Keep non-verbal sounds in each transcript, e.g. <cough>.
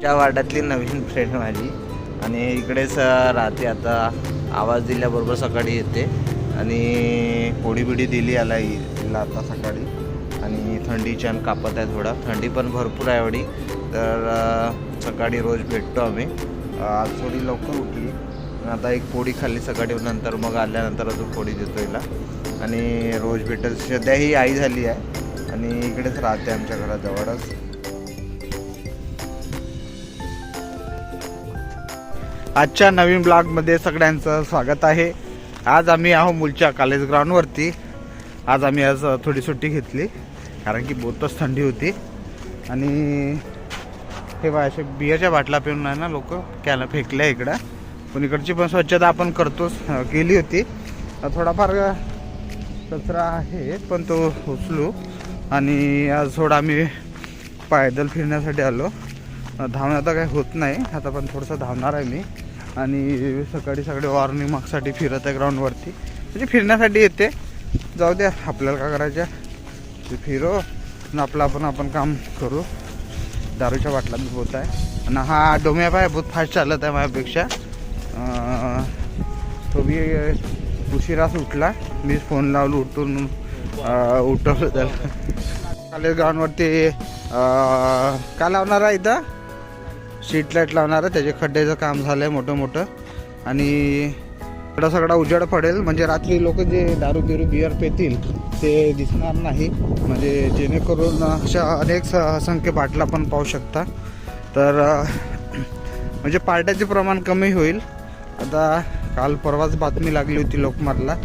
त्या वार्डातली नवीन फ्रेंड माझी. आणि इकडेच राहते आता आवाज दिल्याबरोबर सकाळी येते. आणि पोळी बिडी दिली याला तिला आता सकाळी. आणि थंडी छान कापत आहे थोडा. थंडी पण भरपूर आहे एवढी. तर सकाळी रोज भेटतो आम्ही. आज थोडी लवकर उठली. आता एक पोळी खाल्ली सकाळी नंतर मग आल्यानंतर अजून पोळी देतो हिला. आणि रोज भेटत सध्या ही आई झाली आहे. आणि इकडेच राहते आमच्या घराजवळच. आजच्या नवीन ब्लॉगमध्ये सगळ्यांचं स्वागत आहे. आज आम्ही आहो मुलच्या कॉलेज ग्राउंडवरती आज आम्ही आज थोडी सुट्टी घेतली कारण की बहुतच थंडी होती. आणि हे बा असे बियाच्या बाटला पिऊन आहे ना लोक कॅला फेकल्या इकडं. पण इकडची पण स्वच्छता आपण करतोच केली होती. थोडाफार कचरा आहे पण तो उचलू. आणि आज थोडा आम्ही पायदल फिरण्यासाठी आलो. धावणं आता काही होत नाही. आता पण थोडंसं धावणार आहे मी. आणि सकाळी सकाळी वॉर्निंग मार्कसाठी फिरत आहे ग्राउंडवरती म्हणजे फिरण्यासाठी येते. जाऊ द्या आपल्याला काय करायचं? ते फिरो आणि आपलं आपण आपण काम करू. दारूच्या बाटला मी होत आहे. आणि हा डोम्या पाय बहुत फास्ट चालत आहे माझ्यापेक्षा. तो मी उशिराच उठला मी फोन लावलो उठून उठवलं त्याला. कॉलेज ग्राउंडवरती काय लावणार आहे इथं? स्ट्रीट लाइट लावणार आहे. त्याचे खड्ड्याचं काम झालं आहे मोठं मोठं. आणि सगळा सगळा उजेड पडेल. म्हणजे रात्री लोक जे दारू बिरू बिअर पेतील ते दिसणार नाही. म्हणजे जेणेकरून अशा अनेक स- असंख्य बाटला पण पाहू शकता. तर म्हणजे पार्ट्याचे प्रमाण कमी होईल. आता काल परवाच बातमी लागली होती लोकमारला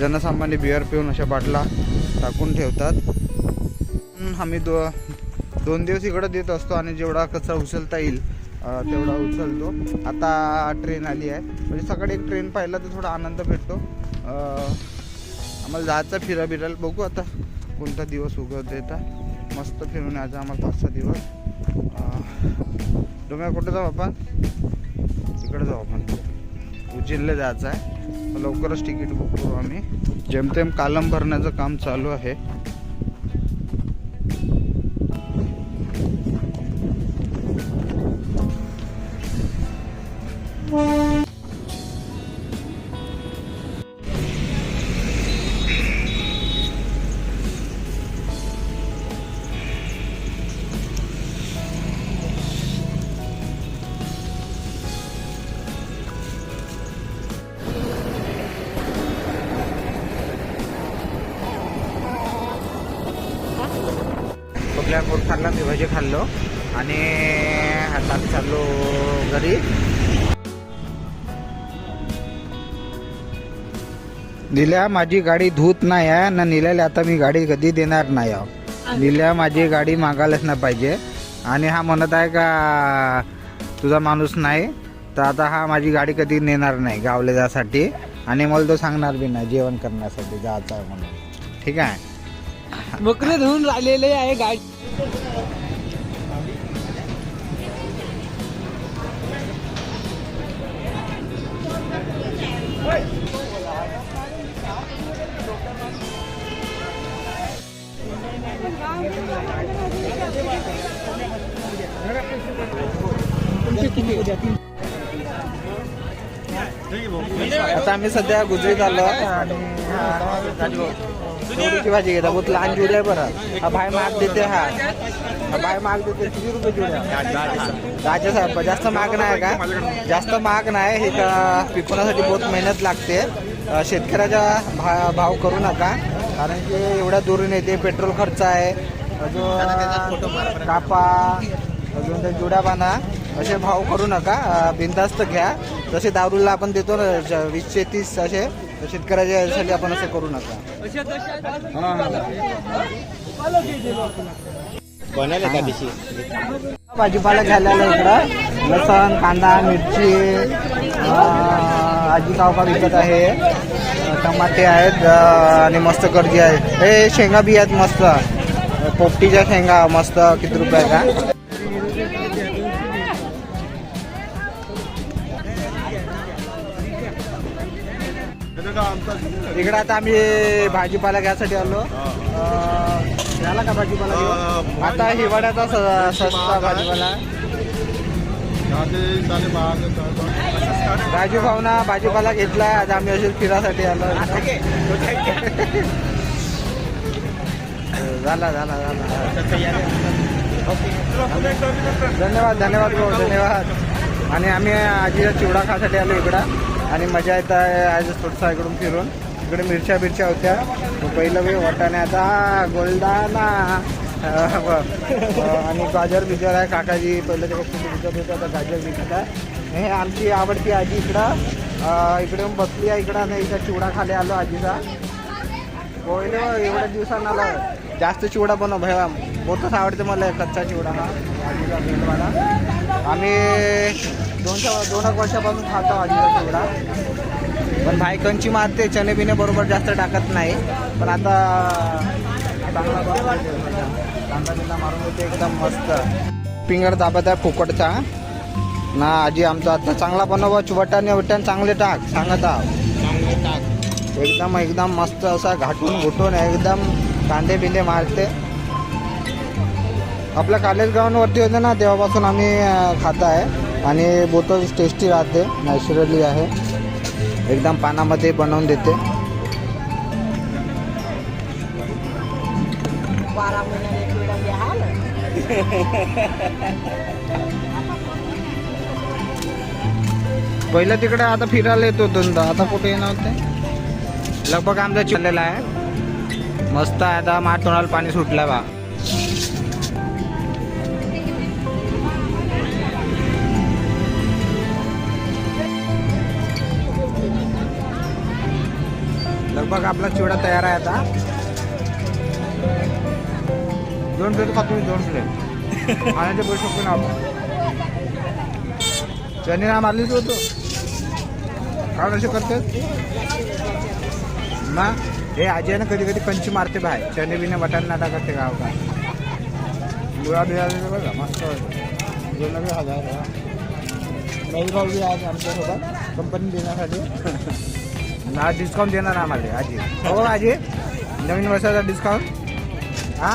जनसामान्य बिअर पिऊन अशा बाटला टाकून ठेवतात. आम्ही दो दोन दिवस इकडं देत असतो आणि जेवढा कचरा उचलता येईल तेवढा उचलतो. आता ट्रेन आली आहे. म्हणजे सकाळी एक ट्रेन पाहिला तर थोडा आनंद भेटतो. आम्हाला जायचं फिरा बिरायला बघू आता कोणता दिवस उगवत येतात मस्त फिरून यायचं आम्हाला पाच सहा दिवस. तुम्ही डोम्या कुठं जाऊ आपण? इकडे जाऊ आपण. उज्जैनला जायचं आहे. लवकरच तिकीट बुक करू आम्ही. जेमतेम कालम भरण्याचं काम चालू आहे. खाल्ला मी भजी खाल्लो आणि आता आम्ही चाललो घरी. निल्या माझी गाडी धूत नाही आहे. ना निल्याला आता मी गाडी कधी देणार नाही आहो. निल्या माझी गाडी मागायलाच नाही पाहिजे. आणि हा म्हणत आहे का तुझा माणूस नाही तर आता हा माझी गाडी कधी नेणार नाही गावले जासाठी. आणि मला तो सांगणार बी नाही जेवण करण्यासाठी जायचं आहे म्हणून. ठीक आहे? बकरे धुवून राहिलेले आहे गाडी. आता आम्ही सध्या गुजरीत आलो आणि भाजी घेता बहुत लहान जुडी आहे बरं हा भाई माग देते हा. हा भाई माग देते किती रुपये जुड्या राजा साहेब जास्त महाग नाही का? जास्त महाग नाही. हे का पिकवण्यासाठी बहुत मेहनत लागते. शेतकऱ्याचा भा भाव करू नका. कारण की एवढ्या दुरून येते पेट्रोल खर्च आहे. अजून कापा अजून त्या जुड्या बांधा असे भाव करू नका. अं, बिनधास्त घ्या. जसे दारूला आपण देतो ना वीसशे तीस असे शेतकऱ्याच्या यासाठी आपण असं करू नका. भाजीपाला घ्यायला आलो इकडं. लसण कांदा मिरची आजी कावका विकत आहे. टमाटे आहेत आणि मस्त गर्दी आहे. हे शेंगा बी आहेत मस्त. पोपटीच्या शेंगा मस्त किती रुपये का इकडे आता आम्ही भाजीपाला घ्यायसाठी आलो. झाला का भाजीपाला? आता हिवाळ्याचा सस्ता भाजीपाला. राजू भावना भाजीपाला घेतलाय आज आम्ही असेच फिरासाठी आलो. झाला झाला झाला. धन्यवाद धन्यवाद भाऊ धन्यवाद. आणि आम्ही आजीला चिवडा खासाठी आलो इकडं. आणि मजा येत आहे आज थोडसा इकडून फिरून. इकडे मिरच्या बिरच्या होत्या. पहिलं मी वाटाणे आता गोल्डाना ब- आणि गाजर बिजर आहे काकाजी पहिलं ते विकत होतं आता गाजर विकत आहे. हे आमची आवडती आजी इकडं. इकडे बसली आहे इकडं नाही इथं चिवडा खाली आलो आजीचा. होईल एवढ्या दिवसांना आलो. जास्त चिवडा बनव भैया. बहुतच आवडते मला कच्चा चिवडा हा. आजीचा मेनवाला आम्ही दोनच्या दोन एक वर्षापासून खातो आजीचा चिवडा. पण बायकांची मारते चणे बिने बरोबर जास्त टाकत नाही. पण आता चांगला कांदा बिंदा मारून देते एकदम मस्त. पिंगर दाबत आहे फुकटचा. ना आजी आमचा आता चांगला बनव वटाने वटाने चांगले टाक सांगत आहो. एकदम एकदम मस्त असा घाटून घुटून एकदम कांदे बिंदे मारते. आपल्या कॉलेज ग्राउंडवरती होते ना तेव्हापासून आम्ही खात आहे. आणि बोतल टेस्टी राहते नॅचरली आहे. एकदम पानामध्ये बनवून देते. बारा <laughs> पहिलं तिकडे आता फिरायला येतो धंदा आता कुठे येणार होते लगभग आमचा चिरलेला आहे. मस्त आहे आता. माठ तोंडाला पाणी सुटलं बा. लगभग आपला चिवडा तयार आहे आता. दोन प्लेट खातो मी दोन प्लेट. खाण्याचे पैसे पण आपण चने ना मारलीच होतो. काय असे करतात? ना हे आजी आहे ना कधी कधी कंची मारते बाय चने बिने बटाण नाटा करते गाव का गुळा बिळा बघा मस्त दोन हजार नवी भाऊ बी आज आमच्यासोबत कंपनी देण्यासाठी. ना डिस्काउंट देणार आम्हाला आजी. हो आजी. नवीन वर्षाचा डिस्काउंट हा?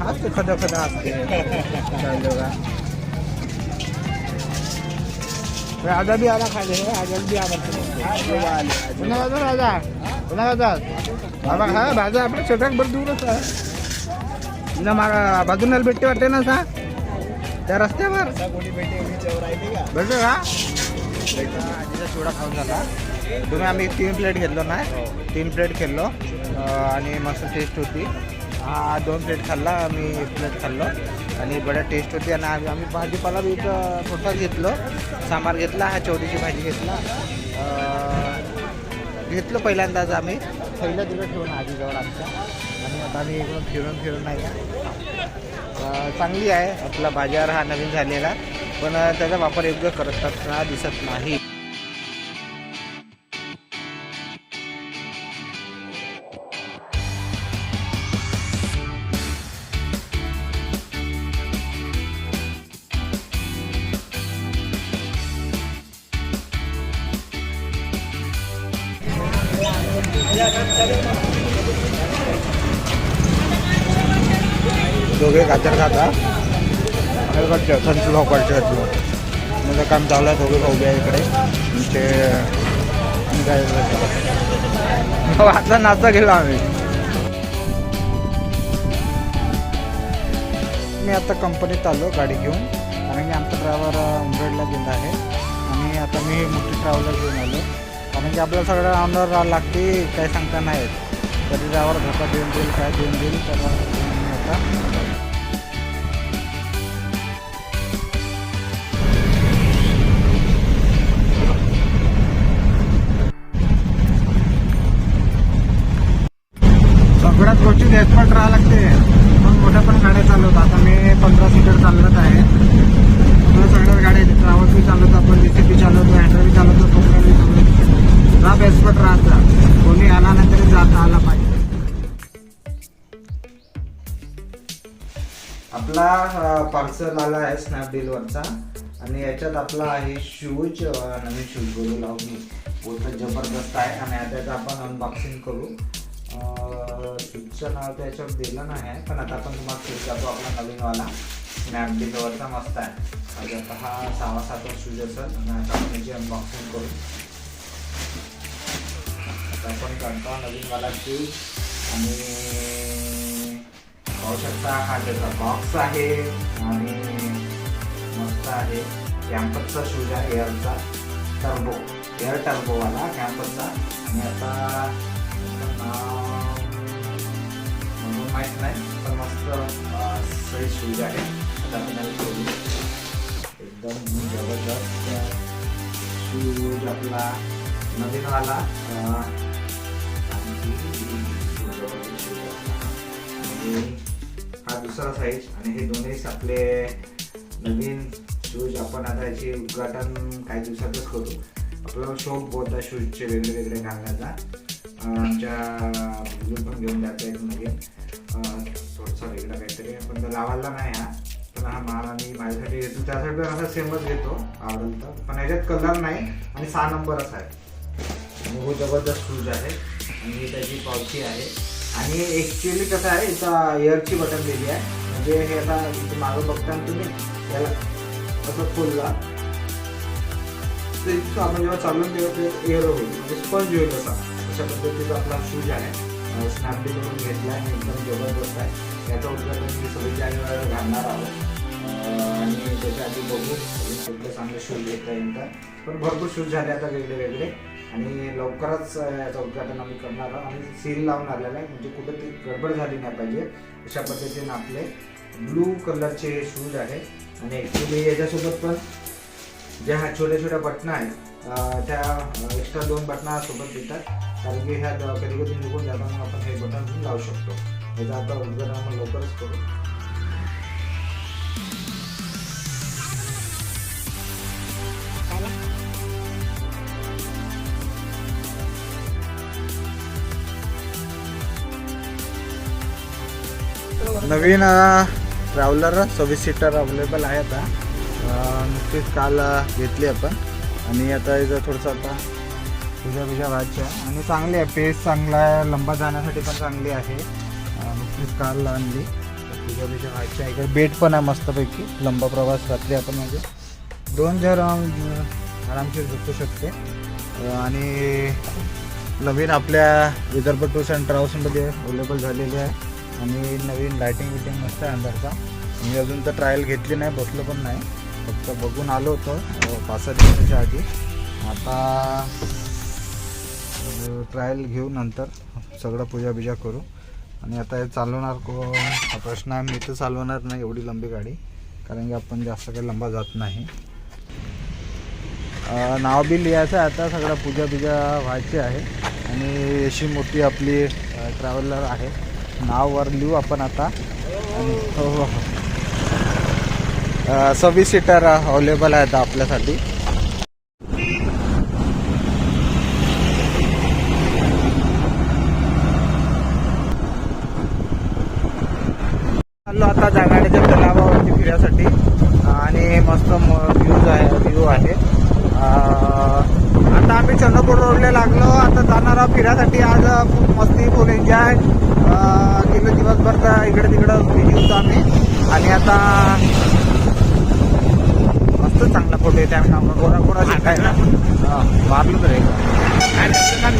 हाच ते खदं खदं असते कळलं राजा बी आला खाली राजा बी आला पुन्हा जातो राजा. पुन्हा जातात बाबा हा भाजा आपल्या शेतात बरं दूरच आहे. ना मागा बाजूला भेटते वाटते ना सा? त्या रस्त्यावर. भेटतो का? आजीचा चिवडा खाऊन झाला तुम्ही आम्ही तीन प्लेट घेतलो ना? तीन प्लेट खेळलो. आणि मस्त टेस्ट होती. हा दोन प्लेट खाल्ला आम्ही एक प्लेट खाल्लो. आणि बड्या टेस्ट होती आणि आम्ही आम्ही भाजीपाला बी इथं थोडासा घेतलो. सांबार घेतला हा चवडीची भाजी घेतला. घेतलं पहिल्यांदाच आम्ही. पहिलं दिवस ठेवून आजीजवळ आमच्या. आणि आता आम्ही इकडून फिरून फिरून नाही चांगली आहे. आपला बाजार हा नवीन झालेला. पण त्याचा वापर योग्य करताना दिसत नाही. खाता कडचे संतू भाऊ कडचे माझं काम चालू आहे थोडं भाऊ आहे इकडे. ते काय हो, आता नाचा गेलो आम्ही. मी आता कंपनीत आलो गाडी घेऊन. कारण की आमचा ड्रायव्हर उमरेडला गेला आहे. आणि आता मी मोठी ट्रॅव्हलर घेऊन आलो. कारण की आपल्याला सगळं ऑनर लागते काही सांगता नाही कधी ड्रायव्हर धोका देऊन देईल काय देऊन देईल तर मी आता एक्सपर्ट राहावं लागते. मग मोठ्या पण गाड्या चालवतात. आता मी पंधरा सीटर चालवत आहे. सगळ्या गाड्या ट्रॅव्हल बी चालवतो आपण जे बी चालवतो हँडल बी चालवतो कोकणा बी चालवतो. राब एक्सपर्ट राहता. कोणी आला नाही तरी जाता आला पाहिजे. आपला पार्सल आला आहे स्नॅपडीलवरचा आणि याच्यात आपला आहे शूज नवीन शूज बोलू लावून. मी बोलतो जबरदस्त आहे. आणि आता आपण अनबॉक्सिंग करू. ऑप्शन त्याच्यावर याच्यावर दिलं नाही आहे. पण आता आपण तुम्हाला शूज दाखवू आपला नवीनवाला. स्नॅपडीलवरचा मस्त आहे. म्हणजे आता हा सहा सातवा शूज असेल आणि आता आपण याची अनबॉक्सिंग करू. आता आपण करतो नवीनवाला शूज आणि पाहू शकता हा त्याचा बॉक्स आहे. आणि मस्त आहे. कॅम्पसचा शूज आहे एअरचा टर्बो एअर टर्बोवाला कॅम्पसचा आणि आता माहीत नाही पण मस्त अं, सही शूज आहे आता आपण त्याला शोधू एकदम जबरदस्त शूज आपला नवीनवाला अं, हा दुसरा साईज आणि हे दोन्ही आपले नवीन शूज आपण आता याचे उद्घाटन काही दिवसातच करू आपला शौक बहुत आहे शूजचे वेगळे वेगळे घालण्याचा आमच्या पण घेऊन जाते एक नवीन थोडंसं वेगळं काहीतरी पण तो लावायला नाही हा. पण हा माल आणि माझ्यासाठी घेतो. त्यासाठी पण असा सेमच घेतो. आवडेल तर. पण याच्यात कलर नाही आणि सहा नंबरच आहे. आणि हो जबरदस्त शूज आहे. आणि त्याची पावती आहे. आणि ॲक्च्युली कसं आहे इथं एअरची बटन दिली आहे. म्हणजे हे आता इथे मागं बघता ना तुम्ही याला असं खोलला. तर इथं आपण जेव्हा चालून तेव्हा ते एअर होईल. म्हणजे स्पंज होईल असा. अशा पद्धतीचा आपला शूज आहे. स्नॅपडीलवरून घेतला आहे एकदम जबरदस्त आहे याचं उद्घाटन मी सव्वीस जानेवारीला घालणार आहोत आणि त्याच्या आधी बघू कुठले चांगले शूज घेता येईल का पण भरपूर शूज झाले आता वेगळे वेगळे आणि लवकरच याचं उद्घाटन आम्ही करणार आहोत आणि सील लावून आलेला आहे म्हणजे कुठं ती गडबड झाली नाही पाहिजे अशा पद्धतीने आपले ब्लू कलरचे हे शूज आहे आणि ॲक्च्युली याच्यासोबत पण ज्या छोट्या छोट्या बटणं आहेत त्या एक्स्ट्रा दोन बटणं सोबत देतात कारण की ह्या कधी कधी निघून जातात मग आपण हे बटन पण लावू शकतो. याचं आता उद्घाटन आपण लवकरच करू. नवीन ट्रॅव्हलर सव्वीस सीटर अवेलेबल आहे आता. नुकतीच काल घेतली आपण. आणि आता इथं थोडंसं आता तुझ्या बिजा आहे आणि चांगली आहे पेस चांगला आहे लंबा जाण्यासाठी पण चांगली आहे. नुकतीच काल आणली. तर बिजा आहे. इकडे बेट पण आहे मस्तपैकी. लंबा प्रवास रात्री आपण म्हणजे दोन जर आरामशीर झोपू शकते. आणि नवीन आपल्या विदर्भ टूर्स अँड ट्रॅव्हल्समध्ये अवेलेबल झालेली आहे. आणि नवीन लायटिंग बिटिंग मस्त आहे अंदरचा मी अजून तर ट्रायल घेतली नाही बसलो पण नाही. फक्त बघून आलो होतो पाच सहा दिवसाच्या आधी. आता ट्रायल घेऊ नंतर. सगळं पूजा बिजा करू. आणि आता हे चालवणार को हा प्रश्न आहे. मी तर चालवणार नाही एवढी लंबी गाडी. कारण की आपण जास्त काही लंबा जात नाही. नाव बी लिहायचं आहे. आता सगळं पूजा बिजा व्हायची आहे. आणि अशी मोठी आपली ट्रॅव्हलर आहे. नाववर लिहू आपण आता. आणि हो, हो. सव्वीस सीटर अवेलेबल आहेत आपल्यासाठी. चाललो आता जागाड्याच्या तलावावरती फिरण्यासाठी आणि मस्त व्ह्यूज आहे व्ह्यू आहे. आता आम्ही चंद्रपूर रोडला लागलो. आता जाणार आहोत फिरायसाठी. आज खूप मस्ती फुल एन्जॉय गेलो दिवसभर तर इकडे तिकडं बिझी होतो आम्ही. आणि आता मस्त चांगला फोटो येते आम्ही गोरा गोरा शिकायला मारलो तर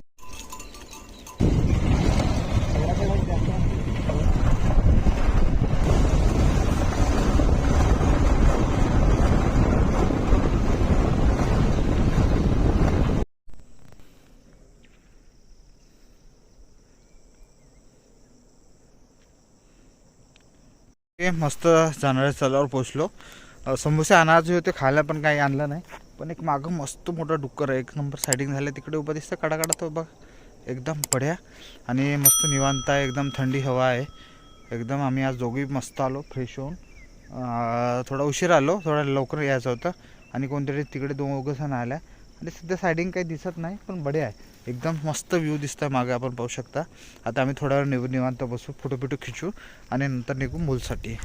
एक मस्त जाणाऱ्या स्थळावर पोचलो समोसे आणायचे होते खायला पण काही आणलं नाही. पण एक मागं मस्त मोठा डुक्कर आहे. एक नंबर सायडिंग झालं तिकडे उभं दिसतं काढा काढा तो बघ. एकदम पड्या आणि मस्त निवांत आहे एकदम थंडी हवा आहे. एकदम आम्ही आज दोघी मस्त आलो फ्रेश होऊन. थोडा उशीर आलो थोडा लवकर यायचं होतं. आणि कोणतरी तिकडे दोघं जण आल्या. आणि सध्या सायडिंग काही दिसत नाही पण बढे आहे. एकदम मस्त व्ह्यू दिसत आहे मागे आपण पाहू शकता. आता आम्ही थोडा वेळ निव निवांत बसू फोटो बिटो खिचू आणि नंतर निघू मूलसाठी.